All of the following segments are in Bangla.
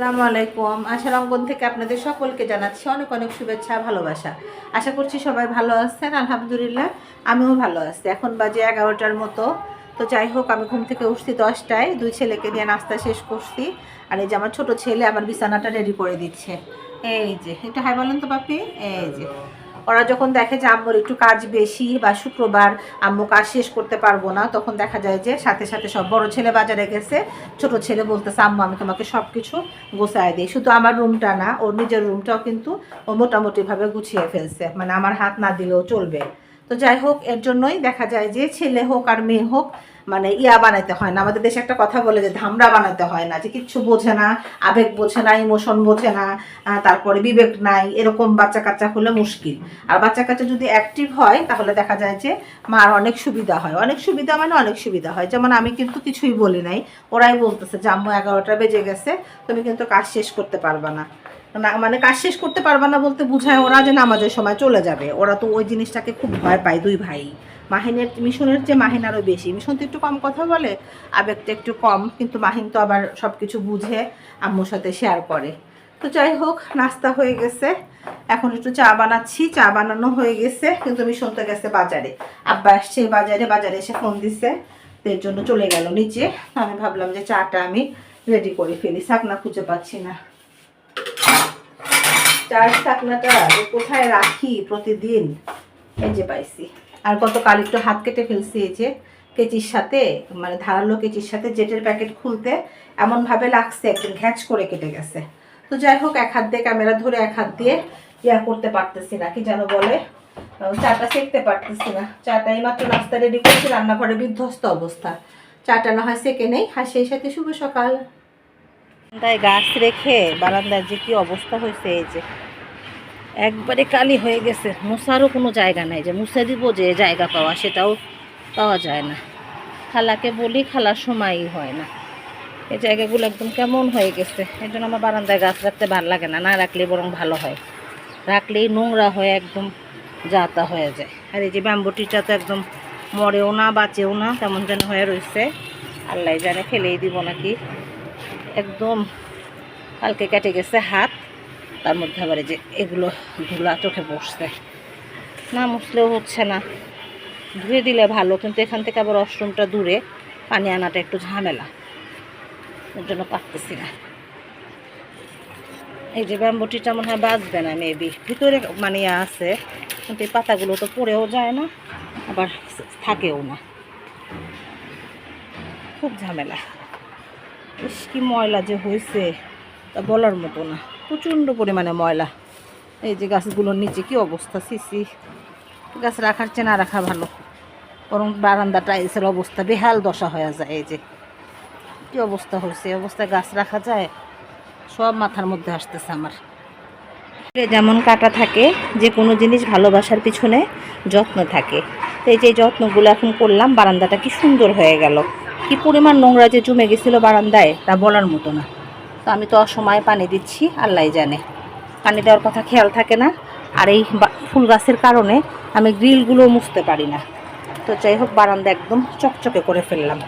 আসসালামু আলাইকুম। আশা অঙ্গন থেকে আপনাদের সকলকে জানাচ্ছি অনেক অনেক শুভেচ্ছা, ভালোবাসা। আশা করছি সবাই ভালো আছেন, আলহামদুলিল্লাহ। আমিও ভালো আছি। এখন বাজে এগারোটার মতো। তো যাই হোক, আমি ঘুম থেকে উঠছি দশটায়। দুই ছেলেকে নিয়ে নাস্তা শেষ করছি। আর এই যে আমার ছোটো ছেলে আমার বিছানাটা রেডি করে দিচ্ছে। এই যে, একটু হাই বলেন তো পাপি এই যে। ওরা যখন দেখে যে আম্মুর একটু কাজ বেশি বা শুক্রবার আম্মু কাজ শেষ করতে পারব না, তখন দেখা যায় যে সাথে সাথে সব বড় ছেলে বাজারে গেছে, ছোট ছেলে বলতেছে, আম্মু, আমি তোমাকে সব কিছু গোছায় দিই। শুধু আমার রুমটা না, ওর নিজের রুমটাও কিন্তু ও মোটামুটিভাবে গুছিয়ে ফেলছে। মানে আমার হাত না দিলেও চলবে। তো যাই হোক, এর জন্যই দেখা যায় যে ছেলে হোক আর মেয়ে হোক মানে ইয়া বানাইতে হয় না। আমাদের দেশে একটা কথা বলে যে ধামড়া বানাতে হয় না, যে কিচ্ছু বোঝে না, আবেগ বোঝে না, ইমোশন বোঝে না তারপরে বিবেক নাই, এরকম বাচ্চা কাচ্চা হলে মুশকিল। আর বাচ্চা কাচ্চা যদি অ্যাক্টিভ হয়, তাহলে দেখা যায় যে মার অনেক সুবিধা হয়। অনেক সুবিধা মানে অনেক সুবিধা হয়। যেমন আমি কিন্তু কিছুই বলি নাই। ওরাই বলতেছে যে, আম্মু, এগারোটা বেজে গেছে, তুমি কিন্তু কাজ শেষ করতে পারবা না। না মানে কাজ শেষ করতে পারবা না বলতে বুঝায় ওরা যে নামাজের সময় চলে যাবে। ওরা তো ওই জিনিসটাকে খুব ভয় পায় দুই ভাই। মাহিনের, মিশনের চেয়ে মাহিন আরও বেশি। মিশন তো একটু কম কথা বলে আবেগটা একটু কম, কিন্তু মাহিন তো আবার সব কিছু বুঝে আম্মুর সাথে শেয়ার করে। তো যাই হোক, নাস্তা হয়ে গেছে। এখন একটু চা বানাচ্ছি। চা বানানো হয়ে গেছে, কিন্তু মিশন তো গেছে বাজারে। আব্বা আসছে বাজারে বাজারে এসে ফোন দিছে। এর জন্য চলে গেল নিচে। আমি ভাবলাম যে চাটা আমি রেডি করে ফেলি। শাক না খুঁজে পাচ্ছি না। চার শাকনাটা যে কোথায় রাখি প্রতিদিন, এই যে পাইছি। আর গতকাল একটু হাত কেটে ফেলছি এই যে কেচির সাথে মানে ধারালো কেচির সাথে জেটের প্যাকেট খুলতে। এমনভাবে লাগছে, একদম ঘ্যাচ করে কেটে গেছে। তো যাই হোক, এক হাত দিয়ে ক্যামেরা ধরে এক হাত দিয়ে ইয়া করতে পারতেছি না, কি যেন বলে। চাটা সেঁকতে পারতেছি না। চাটা এইমাত্র নাস্তা রেডি করছি, রান্নাঘরে বিধ্বস্ত অবস্থা। চাটা না হয় সেকে নেই। আর সেই সাথে শুভ সকাল। বারান্দায় গাছ রেখে বারান্দার যে কি অবস্থা হয়েছে, এই যে। একবারে কালি হয়ে গেছে। মুসারও কোনো জায়গা নাই যে মুছে দিব যে জায়গা পাওয়া, সেটাও পাওয়া যায় না। খালাকে বলি খালার সময়ই হয় না। এই জায়গাগুলো একদম কেমন হয়ে গেছে। এই জন্য আমার বারান্দায় গাছ রাখতে ভালো লাগে না। না রাখলে বরং ভালো হয়। রাখলেই নোংরা হয়ে একদম যাতা হয়ে যায়। আর এই যে ব্যাম্বুটিটা তো একদম মরেও না, বাঁচেও না তেমন যেন হয়ে রয়েছে আল্লাহ জানে ফেলেই দিব নাকি। একদম কালকে কেটে গেছে হাত। তার মধ্যে আবার যে এগুলো ধুলা চোখে বসছে। না মুছলেও হচ্ছে না। ধুয়ে দিলে ভালো, কিন্তু এখান থেকে আবার ওয়াশরুমটা দূরে পানি আনাটা একটু ঝামেলা। ওর জন্য পারতেছি না। এই যে ব্যাম্বুটিটা মনে হয় বাঁচবে না মেবি ভিতরে মানে আছে, কিন্তু এই পাতাগুলো তো পড়েও যায় না, আবার থাকেও না। খুব ঝামেলা। কি ময়লা যে হয়েছে তা বলার মতো না। প্রচণ্ড পরিমাণে ময়লা। এই যে গাছগুলোর নিচে কি অবস্থা সিসি গাছ রাখার চেয়ে না রাখা ভালো। বরং বারান্দা টাইলসের অবস্থা, বেহাল দশা হয়ে যায় এই যে। কি অবস্থা হয়েছে অবস্থায় গাছ রাখা যায়? সব মাথার মধ্যে আসতেছে আমার। যেমন কাটা থাকে, যে কোনো জিনিস ভালোবাসার পিছনে যত্ন থাকে। তো এই যে যত্নগুলো এখন করলাম, বারান্দাটা কি সুন্দর হয়ে গেল। কি পরিমাণ নোংরা যে জমে গেছিল বারান্দায় তা বলার মতো না। তো আমি তো অসময়ে পানি দিচ্ছি আল্লাহ জানে। পানি দেওয়ার কথা খেয়াল থাকে না। আর এই ফুল গাছের কারণে আমি গ্রিলগুলো মুছতে পারি না। তো যাই হোক, বারান্দা একদম চকচকে করে ফেললাম।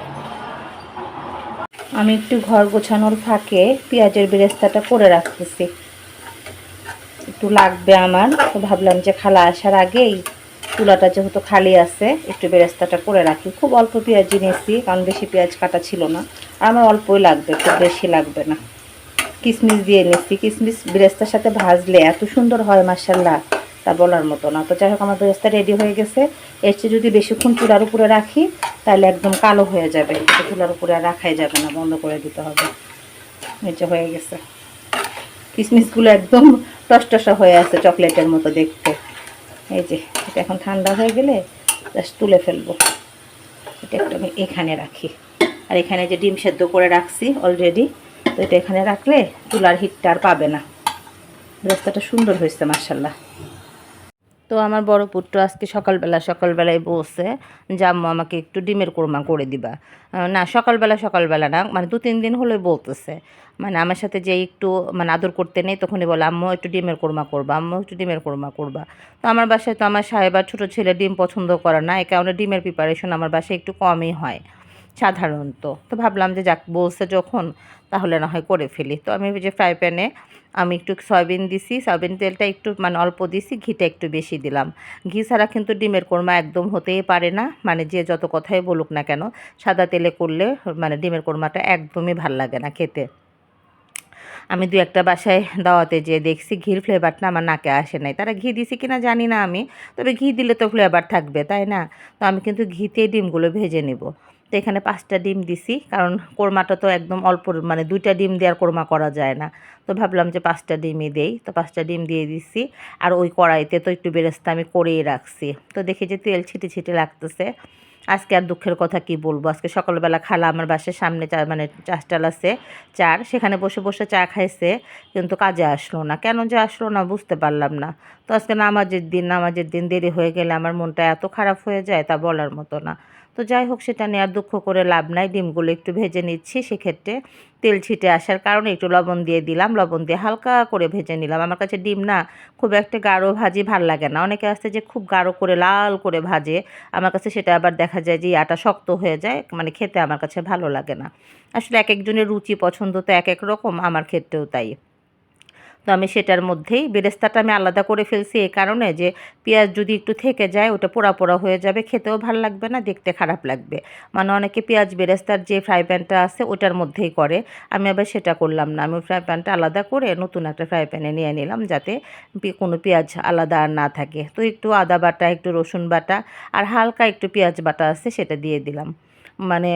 আমি একটু ঘর গোছানোর ফাঁকে পেঁয়াজের বেরেস্তাটা করে রাখতেছি। একটু লাগবে আমার। তো ভাবলাম যে খালা আসার আগেই চুলাটা যেহেতু খালি আছে, একটু বেরেস্তাটা করে রাখি। খুব অল্প পেঁয়াজ নিয়েছি, কারণ বেশি পেঁয়াজ কাটা ছিল না। আর আমার অল্পই লাগবে, খুব বেশি লাগবে না। কিশমিশ দিয়ে নিচ্ছি কিশমিশ বেরেস্তার সাথে ভাজলে এত সুন্দর হয় মার্শাল্লাহ তা বলার মতো না। তো যাই হোক, আমার বেরেস্তা রেডি হয়ে গেছে। এর চেয়ে যদি বেশিক্ষণ চুলার উপরে রাখি, তাহলে একদম কালো হয়ে যাবে। এটা চুলার উপরে আর রাখাই যাবে না, বন্ধ করে দিতে হবে। নিচে হয়ে গেছে। কিশমিশগুলো একদম টসটসা হয়ে আছে চকলেটের মতো দেখতে। এই যে, এটা এখন ঠান্ডা হয়ে গেলে জাস্ট তুলে ফেলব। এটা একটু আমি এখানে রাখি। আর এখানে যে ডিম সেদ্ধ করে রাখছি অলরেডি তো এটা এখানে রাখলে তুলার হিটটা আর পাবে না। রাস্তাটা সুন্দর হয়েছে মার্শাল্লাহ তো আমার বড় পুত্র আজকে সকালবেলা, সকালবেলায় যে, আম্মু, আমাকে একটু ডিমের কোরমা করে দিবা। না, সকালবেলা সকালবেলা না মানে দু, তিন দিন হলে বলতেছে। মানে আমার সাথে যে একটু মানে আদর করতে নেই, তখনই বলে, আম্মু, একটু ডিমের কোরমা করবা, আম্মু, একটু ডিমের কোরমা করবা। তো আমার বাসায় তো আমার সাহেব আর ছোটো ছেলে ডিম পছন্দ করে না এই কারণে ডিমের প্রিপারেশন আমার বাসায় একটু কমই হয়। সাধারণত। তো ভাবলাম যে যাক, বলছে যখন, তাহলে না হয় করে ফেলি। তো আমি যে ফ্রাই প্যানে আমি একটু সয়াবিন দিছি। সয়াবিন তেলটা একটু মানে অল্প দিছি, ঘিটা একটু বেশি দিলাম। ঘি ছাড়া কিন্তু ডিমের কোরমা একদম হতেই পারে না। মানে যে যত কথাই বলুক না কেন, সাদা তেলে করলে মানে ডিমের কোরমাটা একদমই ভালো লাগে না খেতে। আমি দু একটা বাসায় দাওয়াতে যেয়ে দেখছি, ঘির ফ্লেভারটা আমার নাকে আসে নাই। তারা ঘি দিছে কিনা জানি না আমি, তবে ঘি দিলে তো ফ্লেভার থাকবে, তাই না? তো আমি কিন্তু ঘিতে ডিমগুলো ভেজে নেব। তো এখানে পাঁচটা ডিম দিছি, কারণ কোরমাটা তো একদম অল্প মানে দুইটা ডিম দেওয়ার কোরমা করা যায় না। তো ভাবলাম যে পাঁচটা ডিমই দেই, তো পাঁচটা ডিম দিয়ে দিছি। আর ওই কড়াইতে তো একটু বেরেস্তা আমি করেই রাখছি। তো দেখি যে তেল ছিটে ছিটে লাগতেছে। আজকে আর দুঃখের কথা কি বলব? আজকে সকালবেলা খালা আমার বাসার সামনে চা মানে চাষটাল আছে, চার, সেখানে বসে বসে চা খাইছে, কিন্তু কাজে আসলো না। কেন যে আসলো না বুঝতে পারলাম না। তো আজকে নামাজের দিন নামাজের দিন দেরি হয়ে গেলে আমার মনটা এত খারাপ হয়ে যায় তা বলার মতো না। তো যাই হোক, সেটা নিয়ে আর দুঃখ করে লাভ নাই। ডিমগুলো একটু ভেজে নিচ্ছি, সেক্ষেত্রে তেল ছিটে আসার কারণে একটু লবণ দিয়ে দিলাম। লবণ দিয়ে হালকা করে ভেজে নিলাম। আমার কাছে ডিম না খুব একটা গাঢ় ভাজি ভালো লাগে না। অনেকে আসতে যে খুব গাঢ় করে, লাল করে ভাজে। আমার কাছে সেটা আবার দেখা যায় যে আটা শক্ত হয়ে যায় মানে খেতে আমার কাছে ভালো লাগে না। আসলে এক একজনের রুচি, পছন্দ তো এক এক রকম। আমার ক্ষেত্রেও তাই। তো আমি সেটার মধ্যেই বেরেস্তাটা আমি আলাদা করে ফেলছি এই কারণে যে পেঁয়াজ যদি একটু থেকে যায় ওটা পোড়া পোড়া হয়ে যাবে, খেতেও ভালো লাগবে না, দেখতে খারাপ লাগবে। মানে অনেকে পেঁয়াজ বেরেস্তার যে ফ্রাই প্যানটা আছে ওটার মধ্যেই করে, আমি আবার সেটা করলাম না। আমি ফ্রাই প্যানটা আলাদা করে নতুন একটা ফ্রাই প্যানে নিয়ে নিলাম যাতে কোনো পেঁয়াজ আলাদা আর না থাকে। তো একটু আদা বাটা, একটু রসুন বাটা আর হালকা একটু পেঁয়াজ বাটা আছে সেটা দিয়ে দিলাম। মানে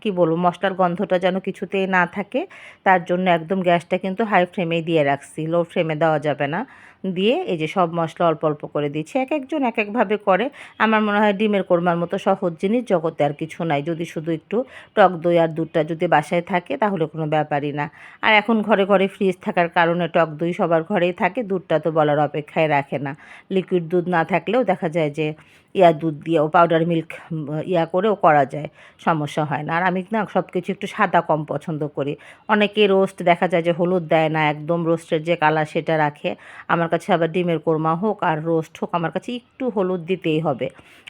কি বলব, মশলার গন্ধটা যেন কিছুতেই না থাকে, তার জন্য একদম গ্যাসটা কিন্তু হাই ফ্লেমেই দিয়ে রাখছি। লো ফ্লেমে দেওয়া যাবে না। দিয়ে এই যে সব মশলা অল্প অল্প করে দিচ্ছি। এক একজন এক একভাবে করে। আমার মনে হয় ডিমের কোরমার মতো সহজ জিনিস, জগতে আর কিছু নাই। যদি শুধু একটু টক দই আর দুধটা যদি বাসায় থাকে, তাহলে কোনো ব্যাপারই না। আর এখন ঘরে ঘরে ফ্রিজ থাকার কারণে টক দই সবার ঘরেই থাকে, দুধটা তো বলার অপেক্ষায় রাখে না। লিকুইড দুধ না থাকলেও দেখা যায় যে, ইয়া দুধ দিয়েও পাউডার মিল্ক ইয়া করেও করা যায়। সমস্যা হয় না। আর আমি না সব কিছু একটু সাদা কম পছন্দ করি। অনেকে রোস্ট দেখা যায় যে হলুদ দেয় না, একদম রোস্টের যে কালার সেটা রাখে। আমার কাছে আবার ডিমের কোরমা হোক আর রোস্ট হোক, আমার কাছে একটু হলুদ দিতেই হবে।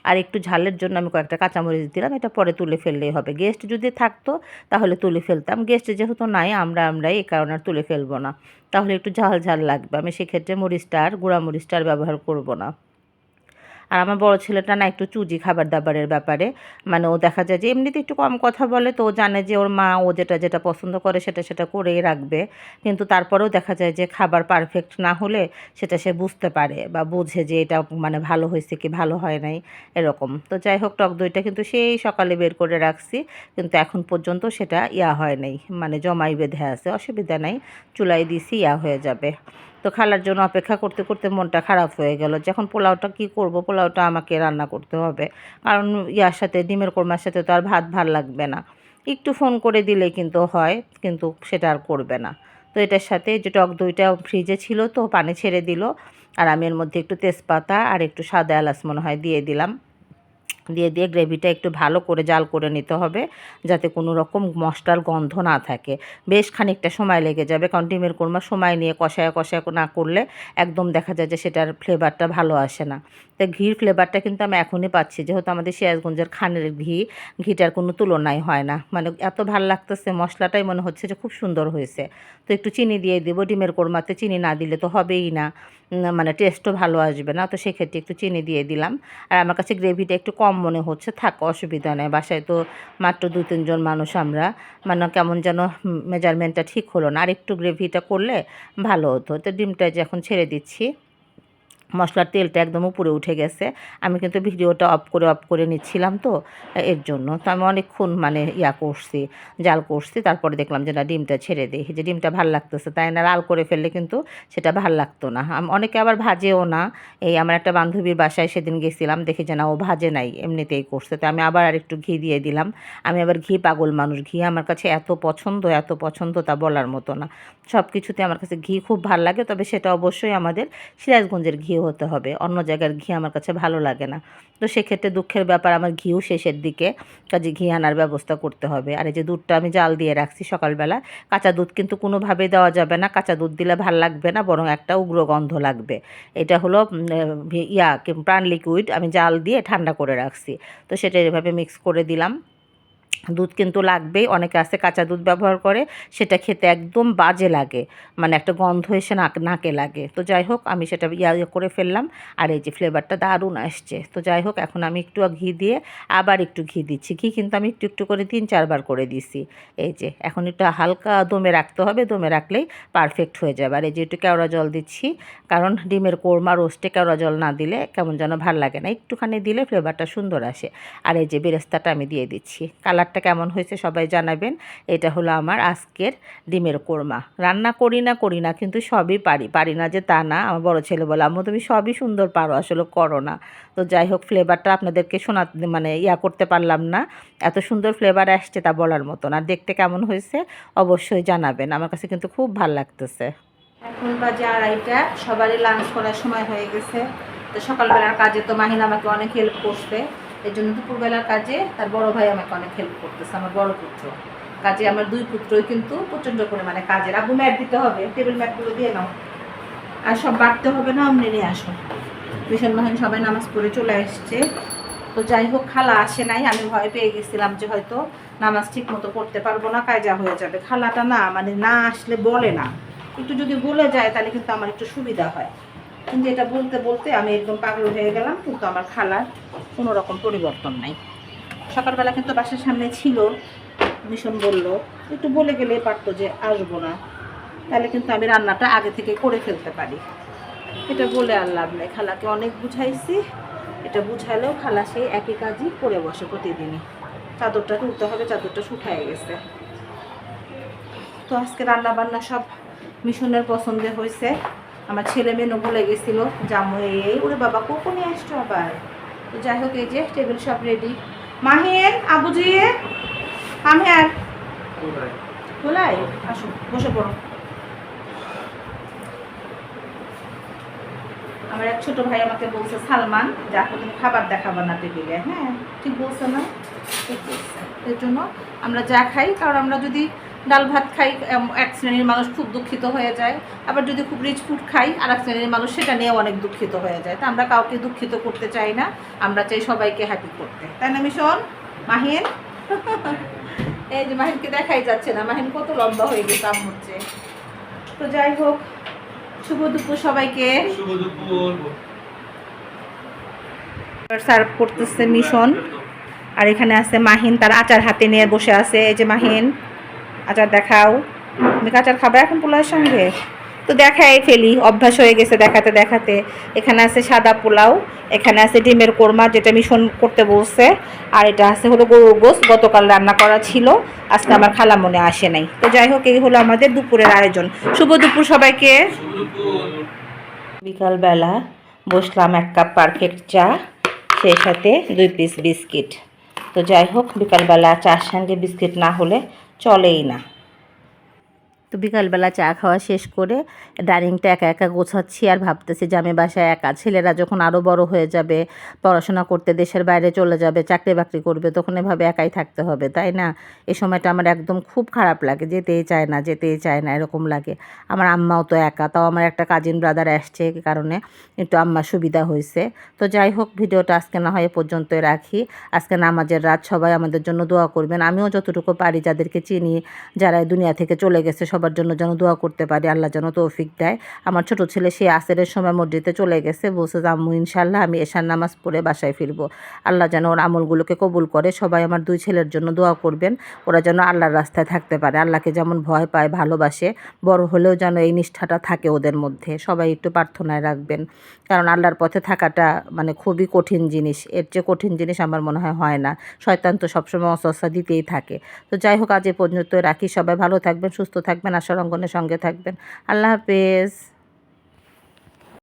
আর একটু ঝালের জন্য আমি কয়েকটা কাঁচামরিচ দিলাম, এটা পরে তুলে ফেললেই হবে। গেস্ট যদি থাকতো, তাহলে তুলে ফেলতাম। গেস্ট যেহেতু নাই, আমরা আমরাই এই কারণে আর তুলে ফেলব না। তাহলে একটু ঝাল ঝাল লাগবে। আমি সেক্ষেত্রে মরিচটা আর গুঁড়া মরিচটা আর ব্যবহার করব না। আর আমার বড় ছেলেটা না একটু চুজি খাবার দাবারের ব্যাপারে। মানে ও দেখা যায় যে এমনিতে একটু কম কথা বলে, তো ও জানে যে ওর মা ও যেটা যেটা পছন্দ করে সেটা সেটা করেই রাখবে। কিন্তু তারপরেও দেখা যায় যে খাবার পারফেক্ট না হলে সেটা সে বুঝতে পারে বা বুঝে যে এটা মানে ভালো হয়েছে কি ভালো হয় নাই, এরকম। তো যাই হোক, টক দইটা কিন্তু সেই সকালে বের করে রাখছি, কিন্তু এখন পর্যন্ত সেটা ইয়া হয় নাই। মানে জমাই বেঁধে আছে, অসুবিধা নাই চুলাই দিছি, ইয়া হয়ে যাবে। তো খালার জন্য অপেক্ষা করতে করতে মনটা খারাপ হয়ে গেল। যখন পোলাওটা কি করব, পোলাওটা আমাকে রান্না করতে হবে। কারণ ইয়ার সাথে, ডিমের কোরমার সাথে তো আর ভাত ভালো লাগবে না। একটু ফোন করে দিলে কিন্তু হয়, কিন্তু সেটা আর করবে না। তো এটার সাথে যে টক দইটা ফ্রিজে ছিল তো পানি ছেড়ে দিল। আর আমি এর মধ্যে একটু তেজপাতা আর একটু সাদা এলাচ মনে হয় দিয়ে দিলাম। দিয়ে দিয়ে গ্রেভিটা একটু ভালো করে জাল করে নিতে হবে, যাতে কোনো রকম মশলার গন্ধ না থাকে। বেশ খানিকটা সময় লেগে যাবে, কারণ ডিমের কোরমা সময় নিয়ে কষায় কষায় না করলে একদম দেখা যায় যে সেটার ফ্লেভারটা ভালো আসে না। তো ঘির ফ্লেভারটা কিন্তু আমি এখনই পাচ্ছি। যেহেতু আমাদের সিরাজগঞ্জের খানের ঘি, ঘিটার কোনো তুলনাই হয় না। মানে এত ভালো লাগতেছে, মশলাটাই মনে হচ্ছে যে খুব সুন্দর হয়েছে। তো একটু চিনি দিয়ে দেবো, ডিমের কোরমাতে চিনি না দিলে তো হবেই না। মানে টেস্টও ভালো আসবে না। তো সেক্ষেত্রে একটু চিনি দিয়ে দিলাম। আর আমার কাছে গ্রেভিটা একটু কম মনে হচ্ছে, থাক, অসুবিধা নেই। বাসায় তো মাত্র দু তিনজন মানুষ আমরা। মানে কেমন যেন মেজারমেন্টটা ঠিক হলো না। আর একটু গ্রেভিটা করলে ভালো হতো। তো ডিমটা যে এখন ছেড়ে দিচ্ছি। মশলার তেলটা একদম উপরে উঠে গেছে। আমি কিন্তু ভিডিওটা অফ করে অফ করে নিচ্ছিলাম তো, এর জন্য। তো আমি অনেকক্ষণ মানে ইয়া করছি, জাল করছি, তারপরে দেখলাম যে না, ডিমটা ছেড়ে দিই। যে ডিমটা ভালো লাগতেছে, তাই না, লাল করে ফেললে কিন্তু সেটা ভালো লাগতো না। অনেকে আবার ভাজেও না। এই আমার একটা বান্ধবীর বাসায় সেদিন গেছিলাম, দেখে যে না, ও ভাজে নাই, এমনিতেই করছে। তো আমি আবার আর একটু ঘি দিয়ে দিলাম। আমি আবার ঘি পাগল মানুষ, ঘি আমার কাছে এত পছন্দ এত পছন্দ তা বলার মতো না। সব কিছুতে আমার কাছে ঘি খুব ভালো লাগে, তবে সেটা অবশ্যই আমাদের সিরাজগঞ্জের ঘি হতে হবে। অন্য জায়গার ঘি আমার কাছে ভালো লাগে না। তো সেক্ষেত্রে দুঃখের ব্যাপার, আমার ঘিও শেষের দিকে। কাজে ঘি আনার ব্যবস্থা করতে হবে। আর এই যে দুধটা আমি জাল দিয়ে রাখছি সকালবেলা, কাঁচা দুধ কিন্তু কোনোভাবে দেওয়া যাবে না। কাঁচা দুধ দিলে ভালো লাগবে না, বরং একটা উগ্র গন্ধ লাগবে। এটা হলো ইয়া প্রাণ লিকুইড আমি জাল দিয়ে ঠান্ডা করে রাখছি। তো সেটা এভাবে মিক্স করে দিলাম। দুধ কিন্তু লাগবেই। অনেকে আছে কাঁচা দুধ ব্যবহার করে, সেটা খেতে একদম বাজে লাগে। মানে একটা গন্ধ এসে নাক, নাকে লাগে। তো যাই হোক, আমি সেটা ইয়া ইয়ে করে ফেললাম। আর এই যে ফ্লেভারটা দারুণ আসছে। তো যাই হোক, এখন আমি একটু ঘি দিয়ে আবার একটু ঘি দিচ্ছি। ঘি কিন্তু আমি একটু একটু করে তিন, চারবার করে দিছি। এই যে, এখন একটু হালকা দমে রাখতে হবে। দমে রাখলেই পারফেক্ট হয়ে যাবে। আর এই যে একটু কেওড়া জল দিচ্ছি, কারণ ডিমের কোরমা রোস্টে কেওড়া জল না দিলে কেমন যেন ভালো লাগে না। একটুখানি দিলে ফ্লেভারটা সুন্দর আসে। আর এই যে বেরেস্তাটা আমি দিয়ে দিচ্ছি। কালারটা কেমন হয়েছে সবাই জানাবেন। এটা হলো আমার আজকের ডিমের কোরমা। রান্না করি না করি না, কিন্তু সবই পারি। পারি না যে তা না, আমার বড় ছেলে বলে, আম্মু, তুমি সবই সুন্দর পারো, আসলে করো না। তো যাই হোক ফ্লেভারটা আপনাদেরকে শোনা মানে ইয়া করতে পারলাম না। এত সুন্দর ফ্লেভার আসছে তা বলার মতন। আর দেখতে কেমন হয়েছে অবশ্যই জানাবেন। আমার কাছে কিন্তু খুব ভালো লাগতেছে। এখন বাজে আড়াইটা। সবারই লাঞ্চ করার সময় হয়ে গেছে। তো সকালবেলার কাজে তো মাহিন আমাকে অনেক হেল্প করছে। এই জন্য দুপুরবেলার কাজে তার বড় ভাই আমাকে অনেক হেল্প করতেছে, আমার বড় পুত্র। কাজে আমার দুই পুত্রই কিন্তু প্রচণ্ড পরিমাণে কাজের। আবু ম্যাট দিতে হবে টেবিল ম্যাটগুলো দিয়ে নাও। আর সব বাড়তে হবে না, অমনি নিয়ে আসো। মিশন মাহিন সবাই নামাজ পড়ে চলে আসছে। তো যাই হোক, খালা আসে নাই, আমি ভয় পেয়ে গেছিলাম যে হয়তো নামাজ ঠিক মতো পড়তে পারব না কাজা হয়ে যাবে। খালাটা না মানে না আসলে বলে না। একটু যদি বলে যায়, তাহলে কিন্তু আমার একটু সুবিধা হয়। কিন্তু এটা বলতে বলতে আমি একদম পাগল হয়ে গেলাম, কিন্তু আমার খালার কোনো রকম পরিবর্তন নাই। সকালবেলা কিন্তু বাসার সামনে ছিল, মিশন বলল, একটু বলে গেলে পারতো যে আসব না, তাহলে কিন্তু আমি রান্নাটা আগে থেকে করে ফেলতে পারি। এটা বলে আর লাভ নেই। খালাকে অনেক বুঝাইছি, এটা বুঝালেও খালা সেই একই কাজই করে বসে প্রতিদিনই। চাদরটা তুলতে হবে, চাদরটা শুকায় গেছে। তো আজকে রান্না বান্না সব মিশনের পছন্দের হয়েছে। আমার ছেলে মেয়ে ভুলে গেছিল, জামু এই ওরে বাবা, কখন নিয়ে আসছো আবার? তো যাই হোক, এই যে টেবিল সব রেডি মাহির আবুজি আমি আর বলাই আসো, বসে পড়ো। আমার এক ছোট ভাই আমাকে বলছে, সালমান, যা তুমি খাবার দেখাবো না টেবিলে হ্যাঁ ঠিক বলছে না? ঠিক বলছে। এর জন্য আমরা যা খাই, কারণ আমরা যদি ডাল ভাত খাই এক শ্রেণির মানুষ খুব দুঃখিত হয়ে যায়। আবার যদি খুব রিচ ফুড খাই আর এক শ্রেণির মানুষ সেটা নিয়েও অনেক দুঃখিত হয়ে যায়। তা আমরা কাউকে দুঃখিত করতে চাই না আমরা চাই সবাইকে হ্যাপি করতে। তাই না মিশন? মাহিন? এই যে মাহিনকে দেখাই যাচ্ছে না। মাহিন কত লম্বা হয়ে গেছে হচ্ছে। তো যাই হোক শুভ দুপুর সবাইকে। শুভ দুপুর। সার্ভ করতেছে মিশন। আর এখানে আছে মাহিন তার আচার হাতে নিয়ে বসে আছে। এই যে মাহিন। আচার দেখাও। তুমি কি আচার খাবে এখন পোলাওয়ের সঙ্গে? তো দেখাই ফেলি, অভ্যাস হয়ে গেছে দেখাতে দেখাতে। এখানে আছে সাদা পোলাও, এখানে আছে ডিমের কোরমা, যেটা মিশন করতে বলছে। আর এটা আছে হলো গরুর গোস গতকাল রান্না করা ছিল। আজকে আমার খালা মনে আসে নাই। তো যাই হোক, এই হলো আমাদের দুপুরের আয়োজন। শুভ দুপুর সবাইকে। বিকালবেলা বসলাম এক কাপ পারফেক্ট চা, সেই সাথে দুই পিস বিস্কিট তো যাই হোক, বিকালবেলা চার সঙ্গে বিস্কিট না হলে চলেই না। তো বিকালবেলা চা খাওয়া শেষ করে ডাইনিংটা একা একা গোছাচ্ছি আর ভাবতেছি যে আমি বাসায় একা, ছেলেরা যখন আরও বড় হয়ে যাবে, পড়াশোনা করতে দেশের বাইরে চলে যাবে, চাকরি বাকরি করবে, তখন এভাবে একাই থাকতে হবে, তাই না? এ সময়টা আমার একদম খুব খারাপ লাগে, যেতেই চায় না, যেতেই চায় না, এরকম লাগে। আমার আম্মাও তো একা, তাও আমার একটা কাজিন ব্রাদার আসছে কারণে একটু আম্মার সুবিধা হয়েছে। তো যাই হোক, ভিডিওটা আজকে না হয় এ পর্যন্তই রাখি। আজকে নামাজের রাত, সবাই আমাদের জন্য দোয়া করবেন। আমিও যতটুকু পারি যাদেরকে চিনি, যারা দুনিয়া থেকে চলে গেছে সবার জন্য যেন দোয়া করতে পারি, আল্লাহ যেন তৌফিক দেয়। আমার ছোট ছেলে, সে আসরের সময় মসজিদে চলে গেছে, বলছে, আম্মু ইনশাল্লাহ আমি এশার নামাজ পড়ে বাসায় ফিরবো। আল্লাহ যেন ওর আমলগুলোকে কবুল করে, সবাই আমার দুই ছেলের জন্য দোয়া করবেন, ওরা যেন আল্লাহর রাস্তায় থাকতে পারে। আল্লাহকে যেমন ভয় পায়, ভালোবাসে, বড় হলেও যেন এই নিষ্ঠাটা থাকে ওদের মধ্যে। সবাই একটু প্রার্থনায় রাখবেন, কারণ আল্লাহর পথে থাকাটা মানে খুবই কঠিন জিনিস। এর চেয়ে কঠিন জিনিস আমার মনে হয় হয় না। শয়তান তো সবসময় অস্বস্থা দিতেই থাকে। তো যাই হোক, আজ এ পর্যন্ত রাখি। সবাই ভালো থাকবেন, সুস্থ থাকবেন আশার অঙ্গনের সঙ্গে থাকবেন। আল্লাহ হাফেজ।